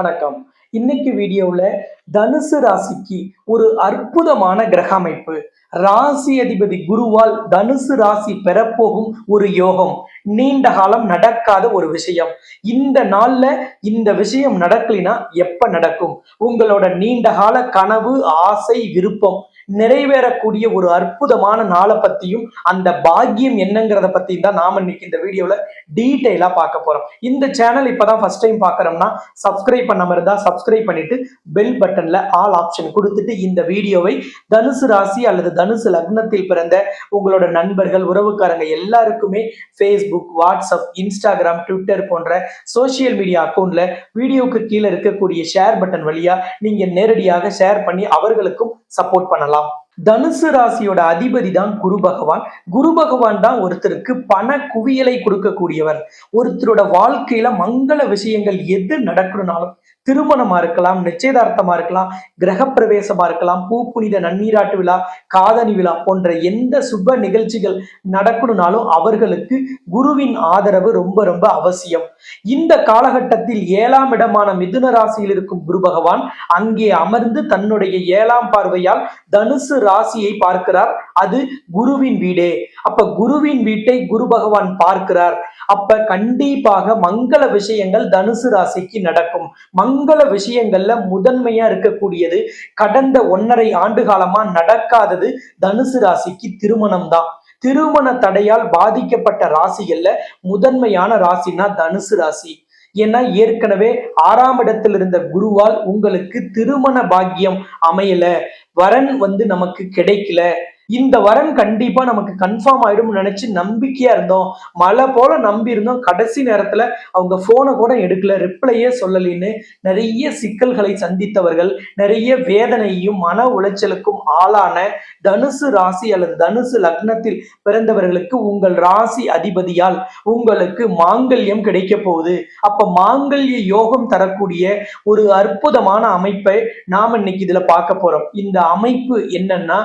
வணக்கம். இன்னைக்கு வீடியோவில் தனுசு ராசிக்கு ஒரு அற்புதமான கிரக அமைப்பு. ராசி அதிபதி குருவால் தனுசு ராசி பெறப்போகும் ஒரு யோகம். நீண்ட காலம் நடக்காத ஒரு விஷயம். இந்த நாள்ல இந்த விஷயம் நடக்கலைன்னா எப்ப நடக்கும்? உங்களோட நீண்ட கால கனவு ஆசை விருப்பம் நிறைவேறக்கூடிய ஒரு அற்புதமான நாளை பத்தியும் அந்த பாக்கியம் என்னங்கிறத பத்தியும் தான் நாம இன்னைக்கு இந்த வீடியோல டீட்டெயிலா பார்க்க போறோம். இந்த சேனல் இப்பதான் ஃபர்ஸ்ட் டைம் பாக்குறோம்னா சப்ஸ்கிரைப் பண்ண மாதிரி தான் சப்ஸ்கிரைப் பண்ணிட்டு பெல் பட்டன்ல ஆல் ஆப்ஷன் கொடுத்துட்டு இந்த வீடியோவை தனுசு ராசி அல்லது தனுசு லக்னத்தில் பிறந்த உங்களோட நண்பர்கள் உறவுக்காரங்க எல்லாருக்குமே ஃபேஸ்புக் வாட்ஸ்அப் இன்ஸ்டாகிராம் ட்விட்டர் போன்ற சோஷியல் மீடியா அக்கௌண்ட்ல வீடியோக்கு கீழே இருக்கக்கூடிய ஷேர் பட்டன் வழியா நீங்க நேரடியாக ஷேர் பண்ணி அவர்களுக்கும் சப்போர்ட் பண்ணலாம். あ。தனுசு ராசியோட அதிபதி தான் குரு பகவான். குரு பகவான் தான் ஒருத்தருக்கு பண குவியலை கொடுக்கக்கூடியவர். ஒருத்தரோட வாழ்க்கையில மங்கள விஷயங்கள் எது நடக்கணும்னாலும் திருமணமா இருக்கலாம் நிச்சயதார்த்தமா இருக்கலாம் கிரகப்பிரவேசமா இருக்கலாம் பூ புனித நன்னீராட்டு விழா காதணி விழா போன்ற எந்த சுப நிகழ்ச்சிகள் நடக்கணும்னாலும் அவர்களுக்கு குருவின் ஆதரவு ரொம்ப ரொம்ப அவசியம். இந்த காலகட்டத்தில் ஏழாம் இடமான மிதுன ராசியில் இருக்கும் குரு பகவான் அங்கே அமர்ந்து தன்னுடைய ஏழாம் பார்வையால் தனுசு ராசியை பார்க்கிறார். அது குருவின் வீடே. அப்ப குருவின் வீட்டை குரு பகவான் பார்க்கிறார். அப்ப கண்டிப்பாக மங்கள விஷயங்கள் தனுசு ராசிக்கு நடக்கும். மங்கள விஷயங்கள்ல முதன்மையா இருக்கக்கூடியது கடந்த ஒன்னரை ஆண்டு காலமா நடக்காதது தனுசு ராசிக்கு திருமணம் தான் திருமண தடையால் பாதிக்கப்பட்ட ராசிகள்ல முதன்மையான ராசினா தனுசு ராசி. ஏன்னா ஏற்கனவே ஆறாம் இடத்தில் இருந்த குருவால் உங்களுக்கு திருமண பாக்கியம் அமையல. வரன் வந்து நமக்கு கிடைக்கல. இந்த வரன் கண்டிப்பா நமக்கு கன்ஃபார்ம் ஆயிடும் நினைச்சு நம்பிக்கையா இருந்தோம். மழை போல நம்பி இருந்தோம். கடைசி நேரத்துல அவங்க போனை கூட எடுக்கல. ரிப்ளையே சொல்லலின்னு நிறைய சிக்கல்களை சந்தித்தவர்கள் நிறைய வேதனையும் மன உளைச்சலுக்கும் ஆளான தனுசு ராசி அல்லது தனுசு லக்னத்தில் பிறந்தவர்களுக்கு உங்கள் ராசி அதிபதியால் உங்களுக்கு மாங்கல்யம் கிடைக்க போகுது. அப்ப மாங்கல்ய யோகம் தரக்கூடிய ஒரு அற்புதமான அமைப்பை நாம இன்னைக்கு இதுல பார்க்க போறோம். இந்த அமைப்பு என்னன்னா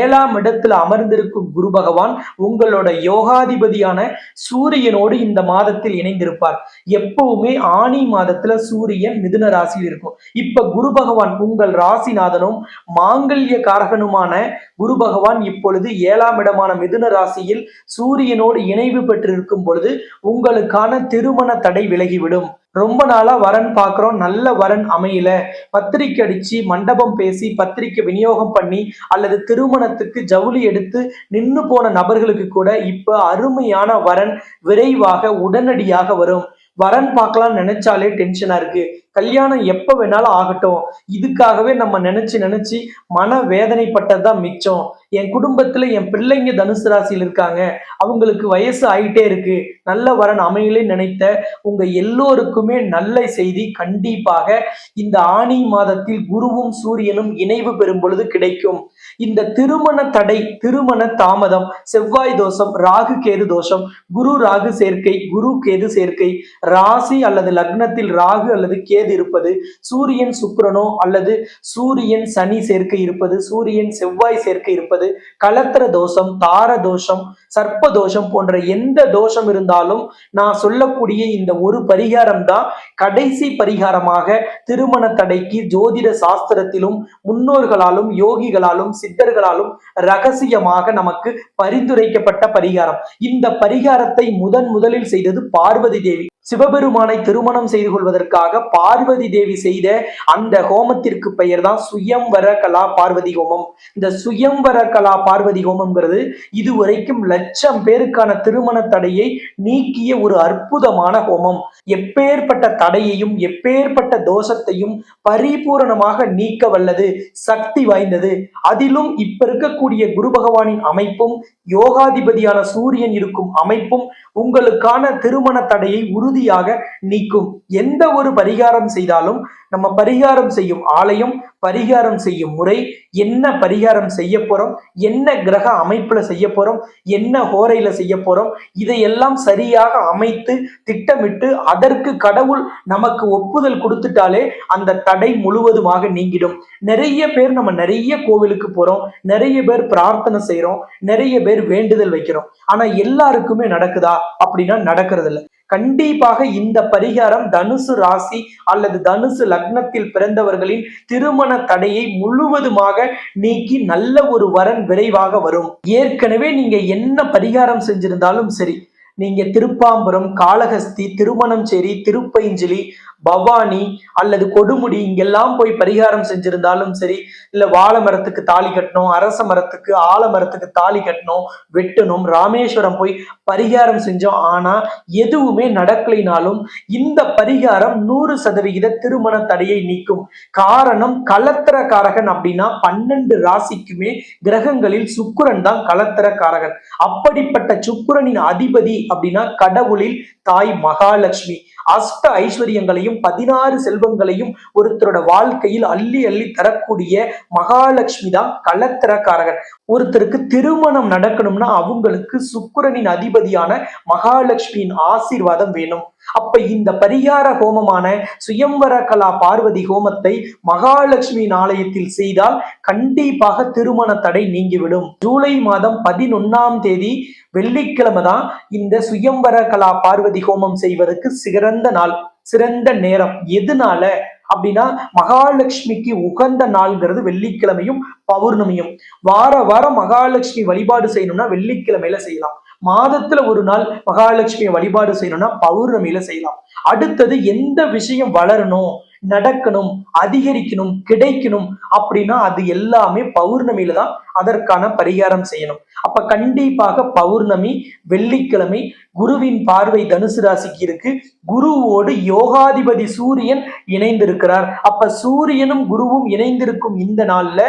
ஏழாம் இடத்துல அமர்ந்திருக்கும் குரு பகவான் உங்களோட யோகாதிபதியான சூரியனோடு இந்த மாதத்தில் இணைந்திருப்பார். எப்பவுமே ஆணி மாதத்துல சூரியன் மிதுன ராசியில் இருக்கும். இப்ப குரு பகவான் உங்கள் ராசிநாதனும் மாங்கல்ய காரகனுமான குரு பகவான் இப்பொழுது ஏழாம் இடமான மிதுன ராசியில் சூரியனோடு இணைவு பெற்றிருக்கும் பொழுது உங்களுக்கான திருமண தடை விலகிவிடும். ரொம்ப நாளா வரன் பார்க்குறோம் நல்ல வரன் அமையல. பத்திரிக்கை அடிச்சு மண்டபம் பேசி பத்திரிக்கை விநியோகம் பண்ணி அல்லது திருமணத்துக்கு ஜவுளி எடுத்து நின்று போன நபர்களுக்கு கூட இப்ப அருமையான வரன் விரைவாக உடனடியாக வரும். வரன் பார்க்கலாம்னு நினைச்சாலே டென்ஷனா இருக்கு. கல்யாணம் எப்ப வேணாலும் ஆகட்டும். இதுக்காகவே நம்ம நினைச்சு நினைச்சு மன வேதனைப்பட்டதுதான் மிச்சம். என் குடும்பத்துல என் பிள்ளைங்க தனுசு ராசியில் இருக்காங்க. அவங்களுக்கு வயசு ஆயிட்டே இருக்கு. நல்ல வரன் அமையலே நினைத்த உங்க எல்லோருக்குமே நல்ல செய்தி கண்டிப்பாக இந்த ஆணி மாதத்தில் குருவும் சூரியனும் இணைவு பெறும் பொழுது கிடைக்கும். இந்த திருமண தடை திருமண தாமதம் செவ்வாய் தோஷம் ராகு கேது தோஷம் குரு ராகு சேர்க்கை குரு கேது சேர்க்கை ராசி அல்லது லக்னத்தில் ராகு அல்லது கேது இருப்பது சூரியன் சுக்கிரனோ அல்லது சூரியன் சனி சேர்க்கை இருப்பது சூரியன் செவ்வாய் சேர்க்கை இருப்பது கலத்திர தோஷம் தார தோஷம் சர்ப்ப தோஷம் போன்ற எந்த தோஷம் இருந்தாலும் நான் சொல்லக்கூடிய இந்த ஒரு பரிகாரம் தான் கடைசி பரிகாரமாக திருமண தடைக்கு ஜோதிட சாஸ்திரத்திலும் முன்னோர்களாலும் யோகிகளாலும் சித்தர்களாலும் ரகசியமாக நமக்கு பரிந்துரைக்கப்பட்ட பரிகாரம். இந்த பரிகாரத்தை முதன் முதலில் செய்தது பார்வதி தேவி. சிவபெருமானை திருமணம் செய்து கொள்வதற்காக பார்வதி தேவி செய்த அந்த ஹோமத்திற்கு பெயர் தான் சுயம்வர கலா பார்வதி ஹோமம். இந்த சுயம்வர கலா பார்வதி ஹோமம்ங்கிறது இதுவரைக்கும் லட்சம் பேருக்கான திருமண தடையை நீக்கிய ஒரு அற்புதமான ஹோமம். எப்பேற்பட்ட தடையையும் எப்பேற்பட்ட தோஷத்தையும் பரிபூரணமாக நீக்க வல்லது சக்தி வாய்ந்தது. அதிலும் இப்ப இருக்கக்கூடிய குரு பகவானின் அமைப்பும் யோகாதிபதியான சூரியன் இருக்கும் அமைப்பும் உங்களுக்கான திருமண தடையை உறுதியாக நீக்கும். எந்த ஒரு பரிகாரம் செய்தாலும் நம்ம பரிகாரம் செய்யும் ஆலயம் பரிகாரம் செய்யும் முறை என்ன பரிகாரம் செய்ய போறோம் என்ன கிரக அமைப்புல செய்ய போறோம் என்ன ஹோரையில செய்ய போறோம் இதையெல்லாம் சரியாக அமைத்து திட்டமிட்டு அதற்கு கடவுள் நமக்கு ஒப்புதல் கொடுத்துட்டாலே அந்த தடை முழுவதுமாக நீங்கிடும். நிறைய பேர் நம்ம நிறைய கோவிலுக்கு போறோம் நிறைய பேர் பிரார்த்தனை செய்யறோம் நிறைய பேர் வேண்டுதல் வைக்கிறோம். ஆனா எல்லாருக்குமே நடக்குதா? அப்படின்னா நடக்கிறது இல்லை கண்டிப்பாக இந்த பரிகாரம் தனுசு ராசி அல்லது தனுசு லக்னத்தில் பிறந்தவர்களின் திருமண தடையை முழுவதுமாக நீக்கி நல்ல ஒரு வரன் விரைவாக வரும். ஏற்கனவே நீங்க என்ன பரிகாரம் செஞ்சிருந்தாலும் சரி நீங்க திருப்பாம்புரம் காளஹஸ்தி திருமணஞ்சேரி திருப்பைஞ்சிலி பவானி அல்லது கொடுமுடி இங்கெல்லாம் போய் பரிகாரம் செஞ்சிருந்தாலும் சரி இல்ல வாழை மரத்துக்கு தாலி கட்டணும் அரச மரத்துக்கு ஆலமரத்துக்கு தாலி கட்டணும் வெட்டணும் ராமேஸ்வரம் போய் பரிகாரம் செஞ்சோம். ஆனா எதுவுமே நடக்கலைனாலும் இந்த பரிகாரம் நூறு சதவிகித திருமண தடையை நீக்கும். காரணம் கலத்திரக்காரகன் அப்படின்னா பன்னெண்டு ராசிக்குமே கிரகங்களில் சுக்கிரன் தான் கலத்திரக்காரகன். அப்படிப்பட்ட சுக்கிரனின் அதிபதி அப்படின்னா கடவுளில் தாய் மகாலட்சுமி. அஷ்ட ஐஸ்வர்யங்களையும் பதினாறு செல்வங்களையும் ஒருத்தரோட வாழ்க்கையில் அள்ளி அள்ளி தரக்கூடிய மகாலட்சுமி தான் கலத்திரக்காரகன் ஒருத்தருக்கு திருமணம் நடக்கணும்னா அவங்களுக்கு சுக்கிரனின் அதிபதியான மகாலட்சுமியின் ஆசீர்வாதம் வேணும். அப்ப இந்த பரிகார ஹோமமான சுயம்வர கலா பார்வதி ஹோமத்தை மகாலட்சுமி ஆலயத்தில் செய்தால் கண்டிப்பாக திருமண தடை நீங்கிவிடும். ஜூலை மாதம் பதினொன்னாம் தேதி வெள்ளிக்கிழமை தான் இந்த சுயம்பர கலா பார்வதி ஹோமம் செய்வதற்கு சிறந்த நாள் சிறந்த நேரம். எதனால? அப்படின்னா மகாலட்சுமிக்கு உகந்த நாள்ங்கிறது வெள்ளிக்கிழமையும் பௌர்ணமியும். வார வாரம் மகாலட்சுமி வழிபாடு செய்யணும்னா வெள்ளிக்கிழமையில செய்யலாம். மாதத்துல ஒரு நாள் மகாலட்சுமியை வழிபாடு செய்யணும்னா பௌர்ணமியில செய்யலாம். அடுத்தது எந்த விஷயம் வளரணும்? நடக்கணும் அதிகரிக்கணும் கிடைக்கணும் அப்படின்னா அது எல்லாமே பௌர்ணமியில தான் அதற்கான பரிகாரம் செய்யணும். அப்ப கண்டிப்பாக பௌர்ணமி வெள்ளிக்கிழமை குருவின் பார்வை தனுசு ராசிக்கு இருக்கு. குருவோடு யோகாதிபதி சூரியன் இணைந்திருக்கிறார். அப்ப சூரியனும் குருவும் இணைந்திருக்கும் இந்த நாள்ல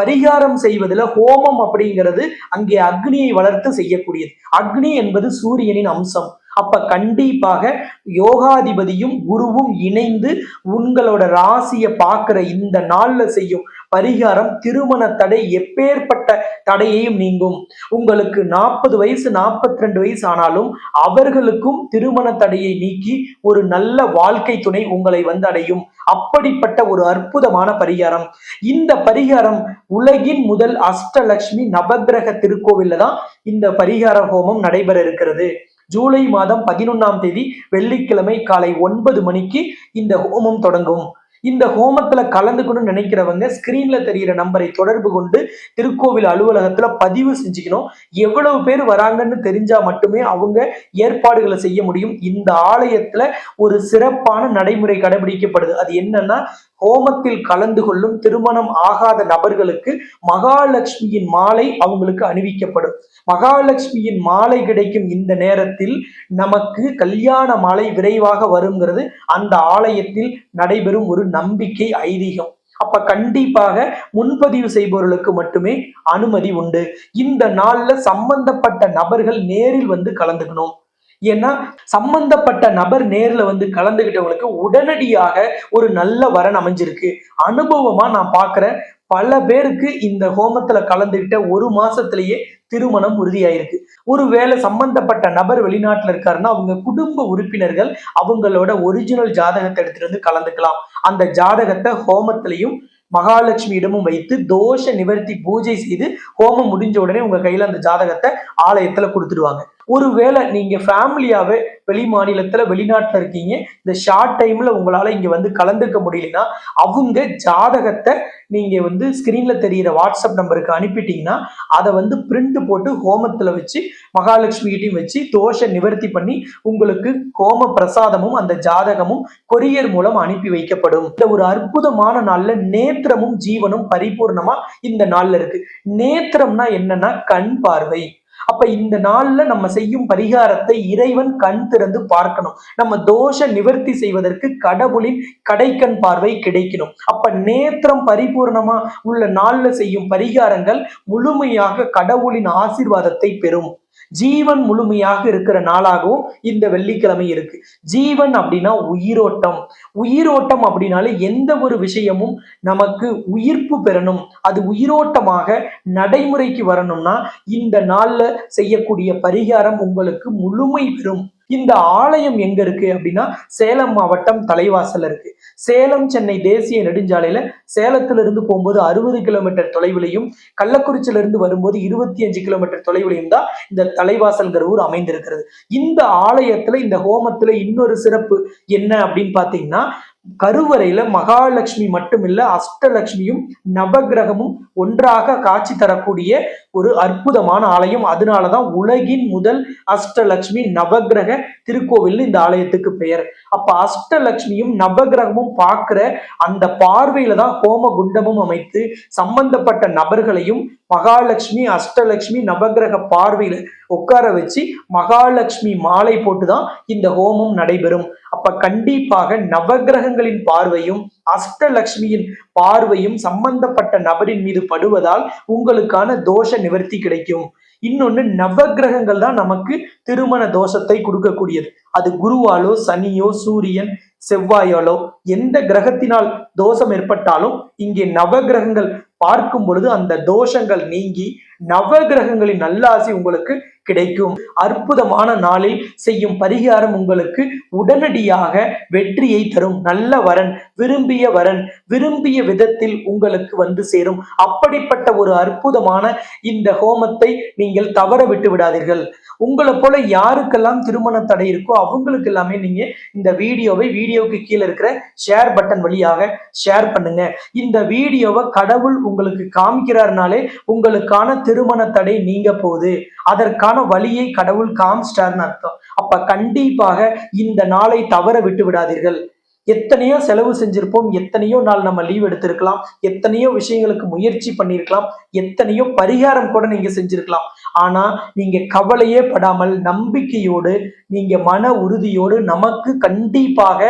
பரிகாரம் செய்வதுல ஹோமம் அப்படிங்கிறது அங்கே அக்னியை வளர்த்து செய்யக்கூடியது. அக்னி என்பது சூரியனின் அம்சம். அப்ப கண்டிப்பாக யோகாதிபதியும் குருவும் இணைந்து உங்களோட ராசியை பார்க்கிற இந்த நாள்ல செய்யும் பரிகாரம் திருமண தடை எப்பேற்பட்ட தடையையும் நீங்கும். உங்களுக்கு நாற்பது வயசு நாற்பத்தி ரெண்டு வயசு ஆனாலும் அவர்களுக்கும் திருமண தடையை நீக்கி ஒரு நல்ல வாழ்க்கை துணை உங்களை வந்து அடையும். அப்படிப்பட்ட ஒரு அற்புதமான பரிகாரம். இந்த பரிகாரம் உலகின் முதல் அஷ்டலட்சுமி நவக்கிரக திருக்கோவில்ல தான் இந்த பரிகார ஹோமம் நடைபெற இருக்கிறது. ஜூலை மாதம் பதினொன்னாம் தேதி வெள்ளிக்கிழமை காலை ஒன்பது மணிக்கு இந்த ஹோமம் தொடங்கும். இந்த ஹோமத்துல கலந்துக்கணும்னு நினைக்கிறவங்க ஸ்கிரீன்ல தெரியிற நம்பரை தொடர்பு கொண்டு திருக்கோவில் அலுவலகத்துல பதிவு செஞ்சுக்கணும். எவ்வளவு பேர் வராங்கன்னு தெரிஞ்சா மட்டுமே அவங்க ஏற்பாடுகளை செய்ய முடியும். இந்த ஆலயத்துல ஒரு சிறப்பான நடைமுறை கடைபிடிக்கப்படுது. அது என்னன்னா ஹோமத்தில் கலந்து கொள்ளும் திருமணம் ஆகாத நபர்களுக்கு மகாலட்சுமியின் மாலை அவங்களுக்கு அணிவிக்கப்படும். மகாலட்சுமியின் மாலை கிடைக்கும் இந்த நேரத்தில் நமக்கு கல்யாண மாலை விரைவாக வருங்கிறது. அந்த ஆலயத்தில் நடைபெறும் ஒரு நம்பிக்கை ஐதீகம். அப்ப கண்டிப்பாக முன்பதிவு செய்பவர்களுக்கு மட்டுமே அனுமதி உண்டு. இந்த நாள்ல சம்பந்தப்பட்ட நபர்கள் நேரில் வந்து கலந்துக்கணும். ஏன்னா சம்பந்தப்பட்ட நபர் நேர்ல வந்து கலந்துகிட்டவங்களுக்கு உடனடியாக ஒரு நல்ல வரன் அமைஞ்சிருக்கு. அனுபவமா நான் பார்க்கிறேன் பல பேருக்கு இந்த ஹோமத்துல கலந்துகிட்ட ஒரு மாசத்திலேயே திருமணம் உறுதியாயிருக்கு. ஒருவேளை சம்பந்தப்பட்ட நபர் வெளிநாட்டுல இருக்காருன்னா அவங்க குடும்ப உறுப்பினர்கள் அவங்களோட ஒரிஜினல் ஜாதகத்தை எடுத்துட்டு வந்து கலந்துக்கலாம். அந்த ஜாதகத்தை ஹோமத்திலையும் மகாலட்சுமியிடமும் வைத்து தோஷ நிவர்த்தி பூஜை செய்து ஹோமம் முடிஞ்ச உடனே உங்க கையில அந்த ஜாதகத்தை ஆலயத்துல கொடுத்துடுவாங்க. ஒருவேளை நீங்க ஃபேமிலியாவே வெளி மாநிலத்துல வெளிநாட்டுல இருக்கீங்க இந்த ஷார்ட் டைம்ல உங்களால இங்க வந்து கலந்துக்க முடியலன்னா அவங்க ஜாதகத்தை நீங்க வந்து ஸ்கிரீன்ல தெரியிற வாட்ஸ்அப் நம்பருக்கு அனுப்பிட்டீங்கன்னா அதை வந்து பிரிண்ட் போட்டு ஹோமத்துல வச்சு மகாலட்சுமிகிட்டையும் வச்சு தோஷ நிவர்த்தி பண்ணி உங்களுக்கு ஹோம பிரசாதமும் அந்த ஜாதகமும் கொரியர் மூலம் அனுப்பி வைக்கப்படும். இந்த ஒரு அற்புதமான நாள்ல நேத்திரமும் ஜீவனும் பரிபூர்ணமா இந்த நாள்ல இருக்கு. நேத்திரம்னா என்னன்னா கண் பார்வை. அப்ப இந்த நாள்ல நம்ம செய்யும் பரிகாரத்தை இறைவன் கண் திறந்து பார்க்கணும். நம்ம தோஷ நிவர்த்தி செய்வதற்கு கடவுளின் கடைக்கண் பார்வை கிடைக்கணும். அப்ப நேத்திரம் பரிபூர்ணமா உள்ள நாள்ல செய்யும் பரிகாரங்கள் முழுமையாக கடவுளின் ஆசிர்வாதத்தை பெறும். ஜீவன் முழுமையாக இருக்கிற நாளாகவும் இந்த வெள்ளிக்கிழமை இருக்கு. ஜீவன் அப்படின்னா உயிரோட்டம். உயிரோட்டம் அப்படின்னாலே எந்த ஒரு விஷயமும் நமக்கு உயிர்ப்பு பெறணும். அது உயிரோட்டமாக நடைமுறைக்கு வரணும்னா இந்த நாள்ல செய்யக்கூடிய பரிகாரம் உங்களுக்கு முழுமை பெறும். இந்த ஆலயம் எங்க இருக்கு அப்படின்னா சேலம் மாவட்டம் தலைவாசல்ல இருக்கு. சேலம் சென்னை தேசிய நெடுஞ்சாலையில சேலத்துல இருந்து போகும்போது அறுபது கிலோமீட்டர் தொலைவிலையும் கள்ளக்குறிச்சியில இருந்து வரும்போது இருபத்தி அஞ்சு கிலோமீட்டர் தொலைவிலையும் தான் இந்த தலைவாசல்கிற ஊர் அமைந்திருக்கிறது. இந்த ஆலயத்துல இந்த ஹோமத்துல இன்னொரு சிறப்பு என்ன அப்படின்னு பாத்தீங்கன்னா கருவறையில மகாலட்சுமி மட்டுமில்ல அஷ்டலட்சுமியும் நவகிரகமும் ஒன்றாக காட்சி தரக்கூடிய ஒரு அற்புதமான ஆலயம். அதனாலதான் உலகின் முதல் அஷ்டலட்சுமி நவகிரக திருக்கோவில் இந்த ஆலயத்துக்கு பெயர். அப்ப அஷ்டலட்சுமியும் நவகிரகமும் பார்க்கிற அந்த பார்வையில தான் ஹோம குண்டமும் அமைத்து சம்பந்தப்பட்ட நபர்களையும் மகாலட்சுமி அஷ்டலட்சுமி நவகிரக பார்வையில உட்கார வச்சு மகாலட்சுமி மாலை போட்டுதான் இந்த ஹோமம் நடைபெறும். அப்ப கண்டிப்பாக நவகிரகங்களின் பார்வையும் அஷ்டலக்ஷ்மியின் பார்வையும் சம்பந்தப்பட்ட நபரின் மீது படுவதால் உங்களுக்கான தோஷ நிவர்த்தி கிடைக்கும். இன்னொன்னு நவகிரகங்கள் தான் நமக்கு திருமண தோஷத்தை கொடுக்கக்கூடியது. அது குருவாலோ சனியோ சூரியன் செவ்வாயாலோ எந்த கிரகத்தினால் தோஷம் ஏற்பட்டாலும் இங்கே நவகிரகங்கள் பார்க்கும் பொழுது அந்த தோஷங்கள் நீங்கி நவகிரகங்களின் நல்லாசி உங்களுக்கு கிடைக்கும். அற்புதமான நாளில் செய்யும் பரிகாரம் உங்களுக்கு உடனடியாக வெற்றியை தரும். நல்ல வரன் விரும்பிய வரன் விரும்பிய விதத்தில் உங்களுக்கு வந்து சேரும். அப்படிப்பட்ட ஒரு அற்புதமான இந்த ஹோமத்தை நீங்கள் தவற விட்டு விடாதீர்கள். உங்களை போல யாருக்கெல்லாம் திருமண தடை இருக்கோ அவங்களுக்கு எல்லாமே நீங்க இந்த வீடியோவை வீடியோ வீடியோவுக்கு கீழே இருக்கிற ஷேர் பட்டன் வழியாக ஷேர் பண்ணுங்க. இந்த வீடியோவை கடவுள் உங்களுக்கு காமிக்கிறாருனாலே உங்களுக்கான திருமண தடை நீங்க போகுது. அதற்கான வழியை கடவுள் காமிச்சிட்டாருன்னு அர்த்தம். அப்ப கண்டிப்பாக இந்த நாளை தவற விட்டு விடாதீர்கள். எத்தனையோ செலவு செஞ்சிருப்போம் எத்தனையோ நாள் நம்ம லீவ் எடுத்திருக்கலாம் எத்தனையோ விஷயங்களுக்கு முயற்சி பண்ணியிருக்கலாம் எத்தனையோ பரிகாரம் கூட நீங்க செஞ்சிருக்கலாம். ஆனா நீங்க கவலையே படாமல் நம்பிக்கையோடு நீங்க மன உறுதியோடு நமக்கு கண்டிப்பாக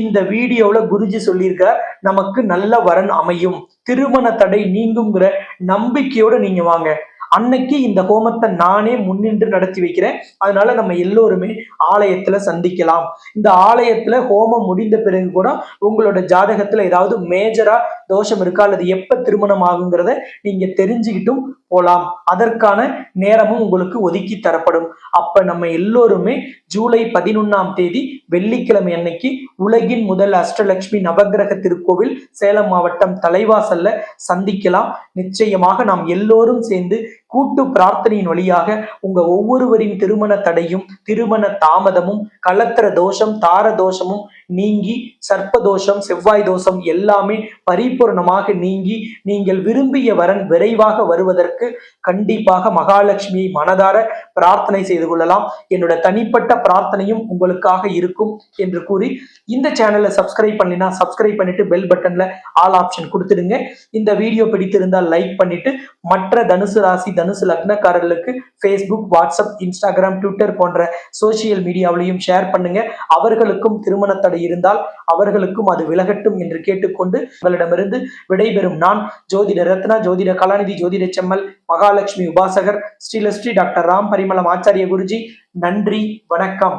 இந்த வீடியோல குருஜி சொல்லியிருக்கார் நமக்கு நல்ல வரன் அமையும். திருமண தடை நீங்குங்கிற நம்பிக்கையோட நீங்க வாங்க. அன்னைக்கு இந்த ஹோமத்தை நானே முன்னின்று நடத்தி வைக்கிறேன். அதனால நம்ம எல்லோருமே ஆலயத்துல சந்திக்கலாம். இந்த ஆலயத்துல ஹோமம் முடிந்த பிறகு கூட உங்களோட ஜாதகத்துல ஏதாவது மேஜரா தோஷம் இருக்கா? அல்லது எப்ப திருமணம் ஆகுங்கிறத நீங்க தெரிஞ்சுக்கிட்டும் போலாம். அதற்கான நேரமும் உங்களுக்கு ஒதுக்கி தரப்படும். அப்ப நம்ம எல்லோருமே ஜூலை பதினொன்னாம் தேதி வெள்ளிக்கிழமை அன்னைக்கு உலகின் முதல் அஷ்டலட்சுமி நவகிரக திருக்கோவில் சேலம் மாவட்டம் தலைவாசல்ல சந்திக்கலாம். நிச்சயமாக நாம் எல்லோரும் சேர்ந்து கூட்டு பிரார்த்தனையின் வழியாக உங்க ஒவ்வொருவரின் திருமண தடையும் திருமண தாமதமும் கலத்திர தோஷம் தார தோஷமும் நீங்கி சர்ப்ப தோஷம் செவ்வாய் தோஷம் எல்லாமே பரிபூர்ணமாக நீங்கி நீங்கள் விரும்பிய வரன் விரைவாக வருவதற்கு கண்டிப்பாக மகாலட்சுமியை மனதார பிரார்த்தனை செய்து கொள்ளலாம். என்னோட தனிப்பட்ட பிரார்த்தனையும் உங்களுக்காக இருக்கும் என்று கூறி இந்த சேனலை சப்ஸ்கிரைப் பண்ணினா சப்ஸ்கிரைப் பண்ணிட்டு பெல் பட்டன்ல ஆல் ஆப்ஷன் கொடுத்துடுங்க. இந்த வீடியோ பிடித்திருந்தால் லைக் பண்ணிட்டு மற்ற தனுசு ராசி தனுசு லக்னக்காரர்களுக்கு ஃபேஸ்புக் வாட்ஸ்அப் இன்ஸ்டாகிராம் ட்விட்டர் போன்ற சோசியல் மீடியாவிலையும் ஷேர் பண்ணுங்க. அவர்களுக்கும் திருமண தடை இருந்தால் அவர்களுக்கும் அது விலகட்டும் என்று கேட்டுக்கொண்டு உங்களிடமிருந்து விடைபெறும் நான் ஜோதிட ரத்னா ஜோதிட கலாநிதி ஜோதிட செம்மல் மகாலட்சுமி உபாசகர் ஸ்ரீலஸ்ரீ டாக்டர் ராம் பரிமளம் ஆச்சாரிய குருஜி. நன்றி வணக்கம்.